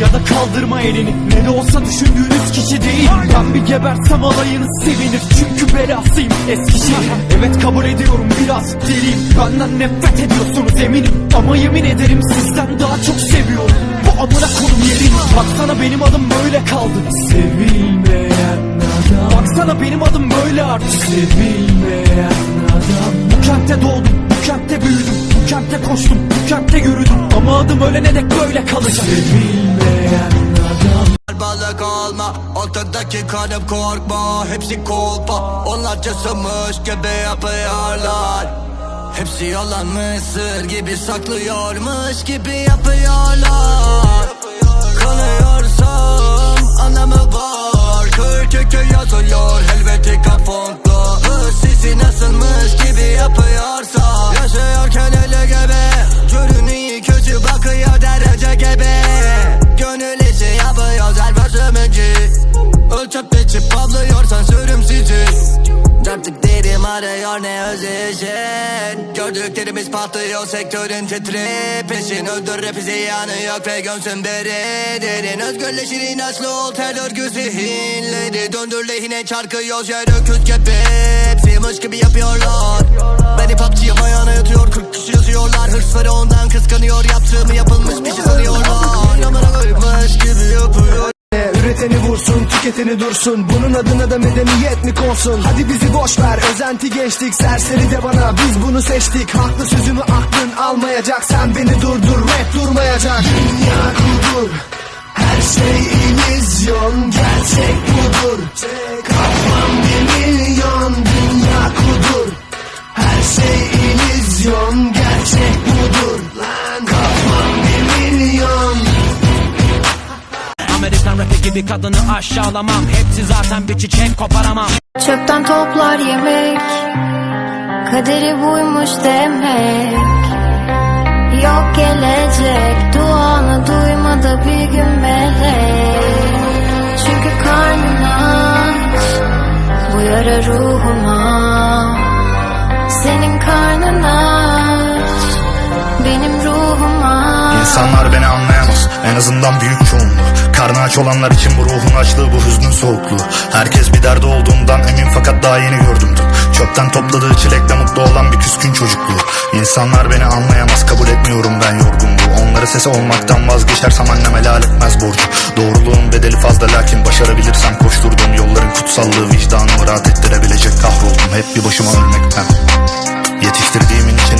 Ya da kaldırma elini. Ne de olsa düşündüğünüz kişi değil. Ben bir gebersem alayınız sevinir. Çünkü belasıyım Eskişehir. Evet kabul ediyorum biraz deliyim. Benden nefret ediyorsunuz eminim. Ama yemin ederim sizden daha çok seviyorum. Bu amına konum yerini Baksana benim adım böyle kaldı. Sevilmeyen adam. Baksana benim adım böyle artık. Sevilmeyen adam. Bu kentte doğdum Bu kentte büyüdüm. Bu kentte koştum Bu kentte yürüdüm. Ama adım ölene dek böyle kalacak Sevilmeyen adam. Balık olma ortadaki kanım korkma. Hepsi kolpa onlar casamış gibi yapıyorlar. Hepsi yalanmış sır gibi saklıyormuş gibi yapıyorlar. Kanıyorsam anlamı var Kör kökü yazıyor helveti kafonklu Bu sesi nasılmış gibi yapıyorsa. Yaşıyorken öyle gebe Ölçüp biçip avlıyorsan sürüm sizi. Dertliklerim arıyor ne özleşen Gördüklerimiz patlıyor sektörün titri Peşin. Öldür bizi yanıyor ve gömsün beri. Derin özgürleşir inançlı ol tel örgü zihinleri. Döndür lehine çarkıyoruz yer öküz gibi Hepsiymiş gibi yapıyorlar. Beni PUBG'ye ayağına yatıyor 40 kişi yazıyorlar. Hırsları ondan kıskanıyor Yaptığımı yapılmış tüketeni dursun Bunun adına da medeniyet mi konsun? Hadi bizi boş ver, özenti geçtik Serseri de bana, biz bunu seçtik. Haklı sözümü aklın almayacak Sen beni durdur, rap durmayacak. Dünya kudur Her şey illüzyon Gerçek budur. Kafam bir Gibi kadını aşağılamam. Hepsi zaten bir çiçek koparamam. Çöpten toplar yemek Kaderi buymuş demek. Yok gelecek Duanı duymadı bir gün melek. Çünkü karnın aç Bu yara ruhuma. Senin karnın aç Benim ruhuma. İnsanlar beni anlayamaz. En azından büyük Karnı aç olanlar için bu ruhun açlığı bu hüznün soğukluğu. Herkes bir derdi olduğundan emin fakat daha yeni gördüm dün Çöpten topladığı çilekle mutlu olan bir küskün çocukluğu. İnsanlar beni anlayamaz kabul etmiyorum ben yorgunluğu. Onları sesi olmaktan vazgeçersem annem helal etmez borcu. Doğruluğun bedeli fazla lakin başarabilirsem koşturduğum yolların kutsallığı Vicdanımı rahat ettirebilecek kahroldum. Hep bir başıma ölmekten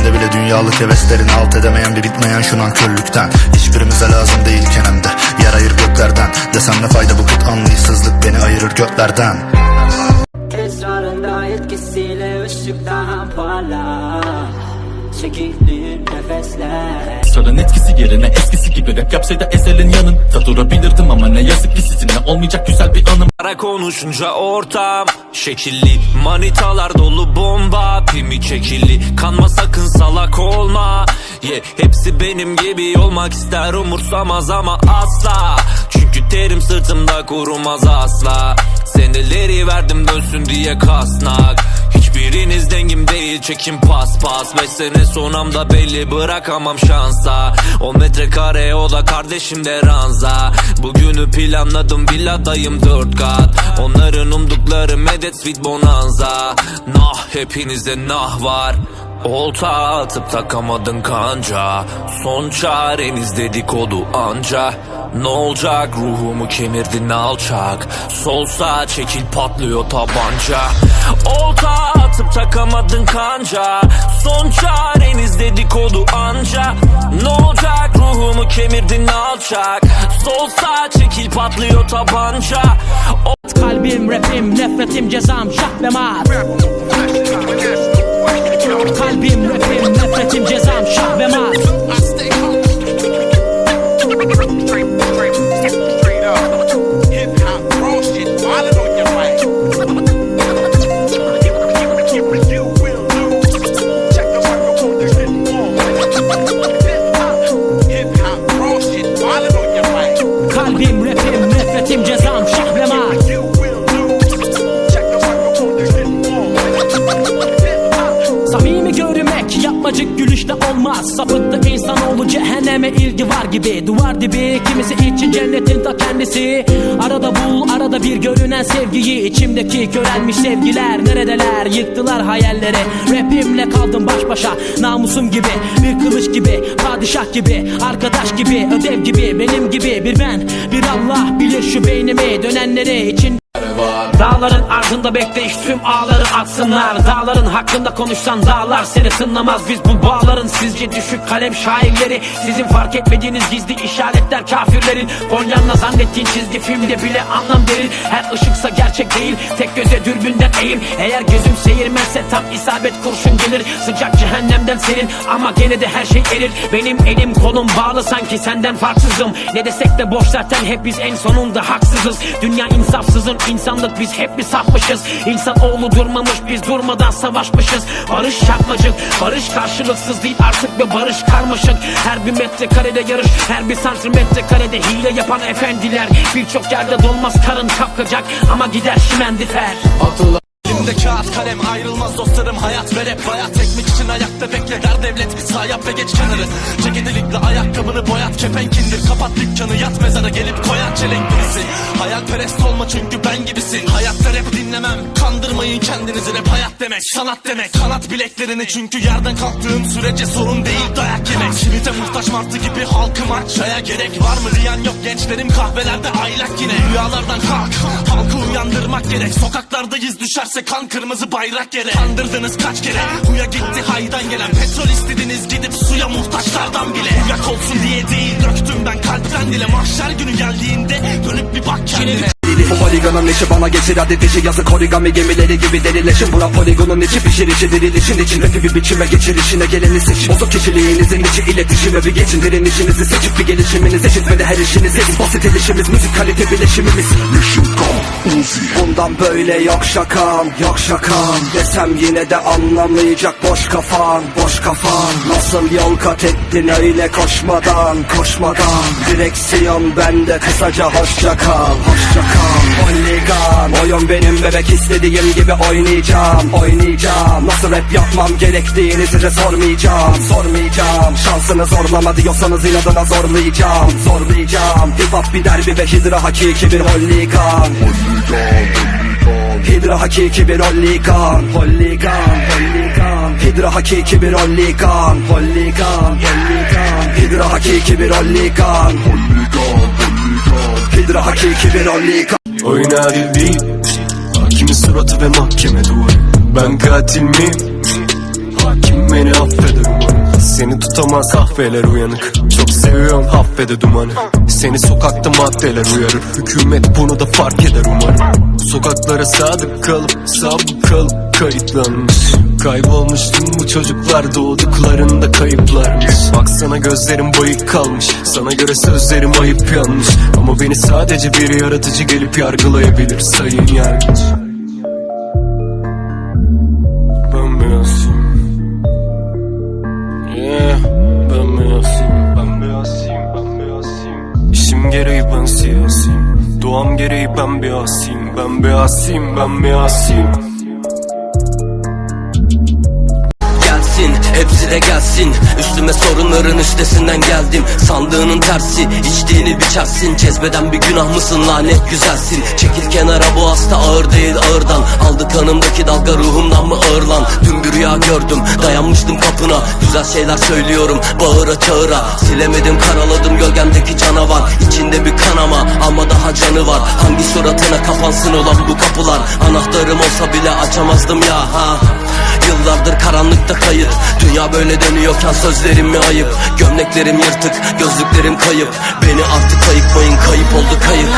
İçinde bile dünyalık heveslerini alt edemeyen bir bitmeyen şu nankörlükten Hiçbirimize lazım değilken hem de yer ayır göklerden. Desem ne fayda bu kıt anlayışsızlık beni ayırır göklerden. Esrarında etkisiyle ışık daha parla Çekilir nefesler Sarın etkisi yerine eskisi gibi rap yapsaydı ezelin yanında durabilirdim ama ne yazık ki sizinle olmayacak güzel bir anım. Para konuşunca ortam Şekilli. Manitalar dolu bomba Pimi çekilli. Kanma sakın salak olma. Ye hepsi benim gibi olmak ister. Umursamaz ama asla. Çünkü terim sırtımda kurumaz asla. Seneleri verdim dönsün diye kasnak Hiçbiriniz dengim değil çekim pas pas. Beş sene sonramda belli bırakamam şansa. 10 metrekare o da kardeşim de ranza. Bugünü planladım villadayım dört kat. Onların umdukları medet sweet bonanza. Nah hepinize nah var. Olta atıp takamadın kanca. Son çareniz dedikodu anca Ne olacak ruhumu kemirdin alçak Sol sağ çekil patlıyor tabanca Olta atıp takamadın kanca Son çareniz dedikodu anca Ne olacak ruhumu kemirdin alçak Sol sağ çekil patlıyor tabanca Kalbim rapim nefretim cezam şah ve mat Kalbim rapim nefretim cezam şah ve mat nefretim cezam? Şah ve mat Samimi görmek yapmacık gülüşte olmaz. Sapıttı insanoğlu cehenneme ilgi var gibi. Duvar dibi Kimisi içi cennetin ta kendisi Arada bul arada bir görünen sevgiyi. İçimdeki körelmiş sevgiler Neredeler? Yıktılar hayalleri. Rapimle kaldım baş başa. Namusum gibi bir kılıç gibi Padişah gibi arkadaş gibi Ödev gibi benim gibi bir ben Bir Allah bilir şu beynimi. Dönenleri için Dağların ardında bekleyiş tüm ağları atsınlar. Dağların hakkında konuşsan dağlar seni tınlamaz Biz bu bağların sizce düşük kalem şairleri. Sizin fark etmediğiniz gizli işaretler kafirlerin. Polyanla zannettiğin çizgi filmde bile anlam verir. Her ışıksa gerçek değil tek göze dürbünden eğim. Eğer gözüm seyirmezse tam isabet kurşun gelir. Sıcak cehennemden serin ama gene de her şey erir. Benim elim kolum bağlı sanki senden farksızım. Ne desek de boş zaten hep biz en sonunda haksızız. Dünya insafsızın insanlık biz hep mi sapmışız İnsan oğlu durmamış biz durmadan savaşmışız. Barış yapmacık barış karşılıksız değil artık ve barış karmaşık. Her bir metrekarede yarış her bir santimetre karede hile yapan efendiler. Birçok yerde dolmaz karın kapkacak ama gider şimendifer Elimde kağıt kalem ayrılmaz dostlarım hayat ve rap. Hayat ekmek için ayakta bekle der devlet Sağ yap ve geç kenarı. Ceketilikle ayakkabını boyat kepenk indir. Kapat dükkanı yat mezara gelip koyar çelenk birisi. Hayalperest olma çünkü ben gibisin. Hayatta rap dinlemem kandırmayın kendinizi. Rap hayat demek sanat demek. Kanat bileklerini çünkü yerden kalktığım sürece sorun değil dayak yemek. Simite muhtaç martı gibi halkım aç Çaya gerek var mı diyen yok. Gençlerim kahvelerde aylak yine. Rüyalardan kalk halkı uyandırmak gerek. Sokaklardayız düşerse kan kırmızı bayrak yere Kandırdınız kaç kere? Huya gitti haydan gelen. Petrol istediniz gidip suya muhtaçlardan bile. Yak olsun diye değil döktüm ben kalpten dile. Mahşer günü geldiğinde dönüp bir bak kendine Bu poligonun işi bana geçir hadi dişi yazık. Origami gemileri gibi derileşin Bura poligonun içi pişir içi dirilişin için. Rapi bir biçime geçir işine geleni seç. Bozuk kişiliğinizin içi iletişime bir geçin. Direnişinizi seçip bir gelişiminiz eşit ve de her işiniz eşit Basit ilişimiz müzik kalite bileşimimiz Bundan böyle yok şakam yok şakam. Desem yine de anlamayacak boş kafan boş kafan. Nasıl yol kat ettin öyle koşmadan koşmadan. Direksiyon bende kısaca hoşça kal hoşça kal Holigan Oyun benim bebek istediğim gibi oynayacağım oynayacağım. Nasıl rap yapmam gerektiğini size sormayacağım sormayacağım. Şansını zorlama diyorsanız inadına zorlayacağım zorlayacağım. Hip hop bir derbi ve hidra hakiki bir holigan. Hidra hakiki bir holigan Holigan Holigan. Hidra hakiki bir holigan Holigan Holigan. Hidra hakiki bir holigan. Hidra hakiki bir holigan Oyun adil değil Hakimin suratı ve mahkeme duvarı. Ben katil miyim? Hakim beni affeder Seni tutamaz kahveler uyanık. Çok seviyorum affede dumanı. Seni sokakta maddeler uyarır. Hükümet bunu da fark eder umarım. Sokaklara sadık kalıp sabık kalıp kayıtlanmış Kaybolmuş tüm bu çocuklar doğduklarında kayıplarmış. Baksana gözlerim bayık kalmış Sana göre sözlerim ayıp yanlış. Ama beni sadece bir yaratıcı gelip yargılayabilir sayın yargıç. Ben beyazıyım. Yeah Ben beyazıyım. Ben beyazıyım Ben beyazıyım. İşim gereği ben siyasiyim. Doğam gereği ben beyazıyım. Ben beyazıyım Ben beyazıyım Hepsi de gelsin. Üstüme sorunların üstesinden geldim. Sandığının tersi içtiğini biçersin Cezbeden bir günah mısın? Lanet güzelsin. Çekil kenara bu hasta ağır değil ağırdan. Aldı kanımdaki dalga ruhumdan mı ağır lan Dün bir rüya gördüm dayanmıştım kapına. Güzel şeyler söylüyorum bağıra çağıra. Silemedim karaladım gölgendeki canavar. İçinde bir kanama ama daha canı var. Hangi suratına kapansın olan bu kapılar? Anahtarım olsa bile açamazdım ya. Ha Yıllardır karanlıkta kayıp. Dünya böyle dönüyorken sözlerim mi ayıp? Gömleklerim yırtık, gözlüklerim kayıp. Beni artık ayıkmayın, kayıp oldu kayıp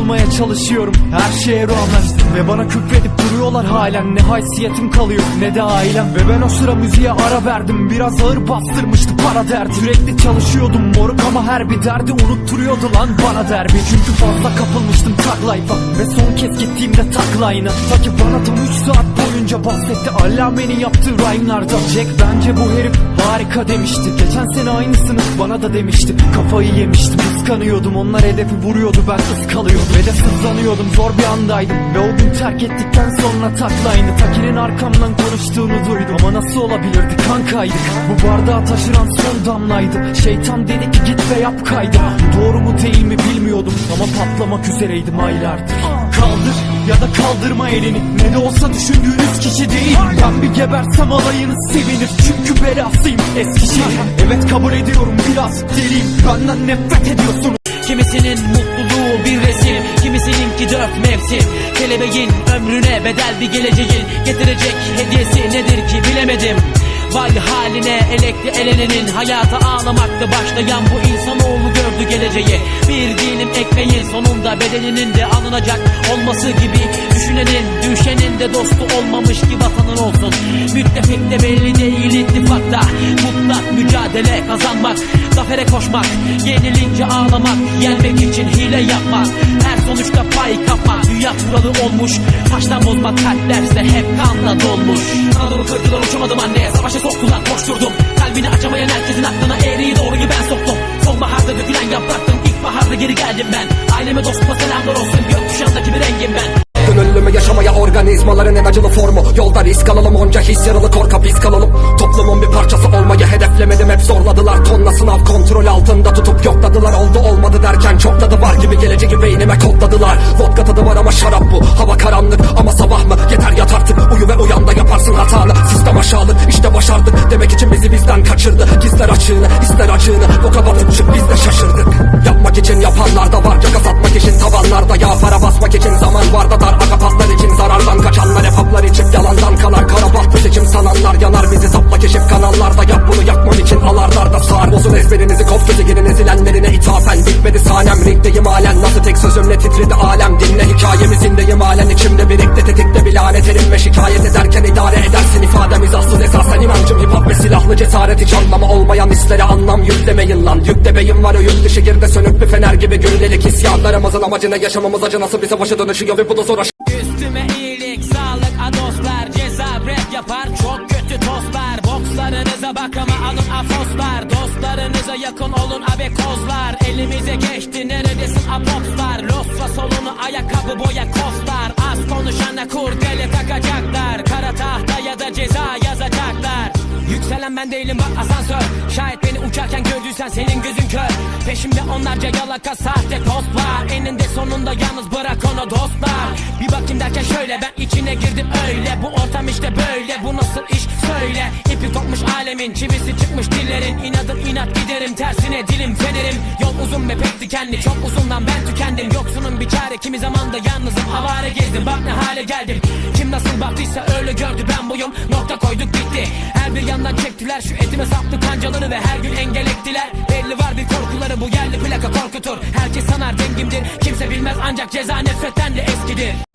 olmaya çalışıyorum. Her şeye rağmen. Ve bana küfredip duruyorlar halen. Ne haysiyetim kalıyor ne de ailem. Ve ben o sıra müziğe ara verdim. Biraz ağır bastırmıştı para derdi. Sürekli çalışıyordum moruk ama her bir derdi Unutturuyordu lan bana derbi Çünkü fazla kapılmıştım tag life'a. Ve son kez gittiğimde taklayına Ta ki bana tam 3 saat boyunca bahsetti. Allame'nin yaptığı rhyme'lardan Jack bence bu herif harika demişti. Geçen sene aynısını bana da demişti. Kafayı yemiştim kıskanıyordum. Onlar hedefi vuruyordu ben ıskalıyordum Ve de sızlanıyordum zor bir andaydım. Ve o gün terk ettikten sonra taklayını Taki'nin arkamdan konuştuğunu duydum. Ama nasıl olabilirdi kankaydık? Bu bardağı taşıran son damlaydı. Şeytan dedi ki git ve yap kaydı. Doğru mu değil mi bilmiyordum. Ama patlamak üzereydim aylardır Kaldır ya da kaldırma elini. Ne de olsa düşündüğünüz kişi değil. Ben bir gebersem alayınız sevinir. Çünkü belasıyım Eskişehir. Evet kabul ediyorum biraz deliyim. Benden nefret ediyorsunuz. Kimisinin mutluluğu bir resim Kimisininki dört mevsim Kelebeğin ömrüne bedel bir geleceğin. Getirecek hediyesi nedir ki bilemedim Vay haline elekli elenenin Hayata ağlamakta başlayan bu insanoğlu gördü geleceği. Bir dilim ekmeğin sonunda bedeninin de alınacak olması gibi Düşünenin de dostu olmamış ki vatanın olsun. Müttefik de belli değil ittifakta. Mutlak mücadele kazanmak Zafere koşmak Yenilince ağlamak Yenmek için hile yapmak. Her sonuçta pay kapmak Dünya kuralı olmuş. Taştan bozmak kalplerse hep kanla dolmuş. Anadolu kırdılar uçamadım anneye Savaşa soktular koşturdum. Kalbini açamayan herkesin aklına eğriyi doğruyu ben soktum. Sonbaharda dökülen yapraktım İlkbaharda geri geldim ben. Aileme dostuma selamlar olsun. Gökkuşağındaki organizmaların en acılı formu. Yolda risk alalım onca his yaralı korka biz kalalım. Toplumun bir parçası olmayı hedeflemedim hep zorladılar. Tonla sınav kontrol altında tutup yokladılar. Oldu olmadı derken çok tadı var gibi geleceği beynime kodladılar Vodka tadı var ama şarap bu. Hava karanlık ama sabah mı? Yeter yat artık. Uyu ve uyan da yaparsın hatanı Sistem aşağılık işte başardık. Demek için bizi bizden kaçırdı. Gizler açığını ister acığını. Boka batıp çık biz de şaşırdık. Yapmak için yapanlar da var gibi Gönülelik isyanlarımızın amacı ne yaşamamız acı nasıl bize başa dönüşüyor ve bu da zor Üstüme iyilik, sağlık, adoslar Ceza rap yapar, çok kötü tostlar Bokslarınıza bak ama alın afoslar. Dostlarınıza yakın olun abekozlar Elimize geçti neredesin apopslar? Losra solunu ayakkabı boya kostlar. Az konuşana kurdele takacaklar. Kara tahta ya da ceza yazacaklar. Yükselen ben değilim bak asansör. Şayet beni uçarken gördüysen senin gözün kör Peşimde onlarca yalaka sahte post var Eninde sonunda yalnız bırak onu dostlar. Bir bakayım derken şöyle ben içine girdim öyle. Bu ortam işte böyle bu nasıl iş söyle. İpi kopmuş alemin çivisi çıkmış dillerin. İnadım inat giderim tersine dilim fenerim. Yol uzun ve pek dikenli çok uzundan ben tükendim. Yoksunun bir çare kimi zaman da yalnızım. Avare gezdim Bak ne hale geldim. Kim nasıl baktıysa öyle gördü ben buyum. Nokta koyduk bitti. Her bir yandan çektiler şu etime saplı kancaları Ve her gün engel ettiler. Belli var bir korkuları bu yerli plaka korkutur. Herkes sanar dengimdir kimse bilmez ancak ceza nefretten de eskidir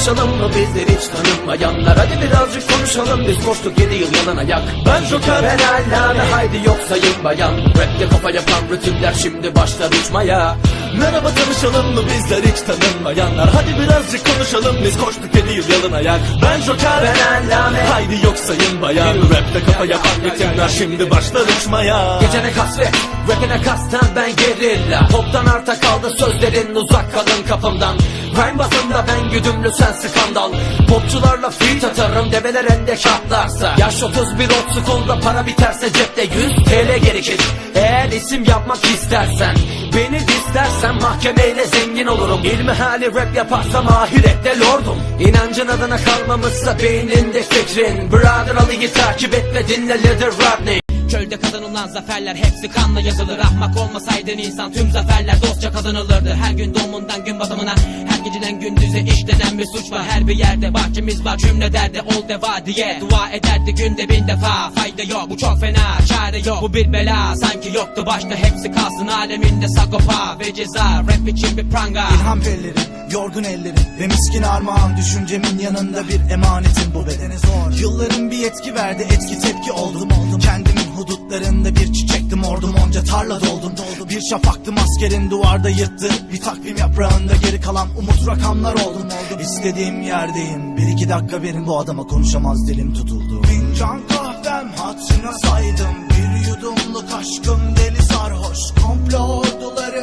Merhaba tanışalım mı? Bizleri hiç tanımayanlar. Hadi birazcık konuşalım. Biz koştuk 7 yıl yalan ayak. Ben Joker ben Allame haydi yok sayın bayan. Rapte kafa yapan ritimler şimdi başlar uçmaya. Merhaba tanışalım mı? Bizler hiç tanınmayanlar Hadi birazcık konuşalım. Biz koştuk 7 yıl yalan ayak. Ben Joker ben Allame haydi yok sayın bayan. Rapte kafa yapan ritimler şimdi başlar uçmaya. Gecene kasvet rapine kasten ben gerilla. Toptan arta kaldı sözlerin uzak kalın kapımdan Rhyme basında ben güdümlü sen skandal. Popçularla feat atarım develer endek atlarsa Yaş 31 ot school'da para biterse cepte 100 TL gerekir. Eğer isim yapmak istersen Beni distersen mahkemeyle zengin olurum. İlmi hali rap yaparsam ahirette lordum. İnancın adına kalmamışsa beyninde fikrin. Brother Ali'yi takip et ve dinle Leather Rodney Çölde kazanılan zaferler hepsi kanla yazılır. Ahmak olmasaydın insan tüm zaferler dostça kazanılırdı. Her gün doğumundan gün batımına Her geceden gündüze işlenen bir suç var. Her bir yerde bahçemiz var cümle derdi ol deva diye. Dua ederdi günde bin defa Fayda yok bu çok fena çare yok. Bu bir bela sanki yoktu başta Hepsi kalsın aleminde sagopa ve ceza. Rap için bir pranga. İlham pellerim, yorgun ellerim Ve miskin armağan düşüncemin yanında bir emanetim. Bu bedene zor. Yılların bir etki verdi etki tepki oldum. Oldum Kendimin Kanatlarında bir çiçektim ordum onca tarla doldum. Doldu Bir şafaktım askerin duvarda yırttı. Bir takvim yaprağında geri kalan umut rakamlar oldum. Oldu İstediğim yerdeyim. Bir iki dakika verin bu adama konuşamaz dilim tutuldu. Fincan kahvem hatırına saydım. Bir yudumluk aşkım deli sarhoş. Komplo orduları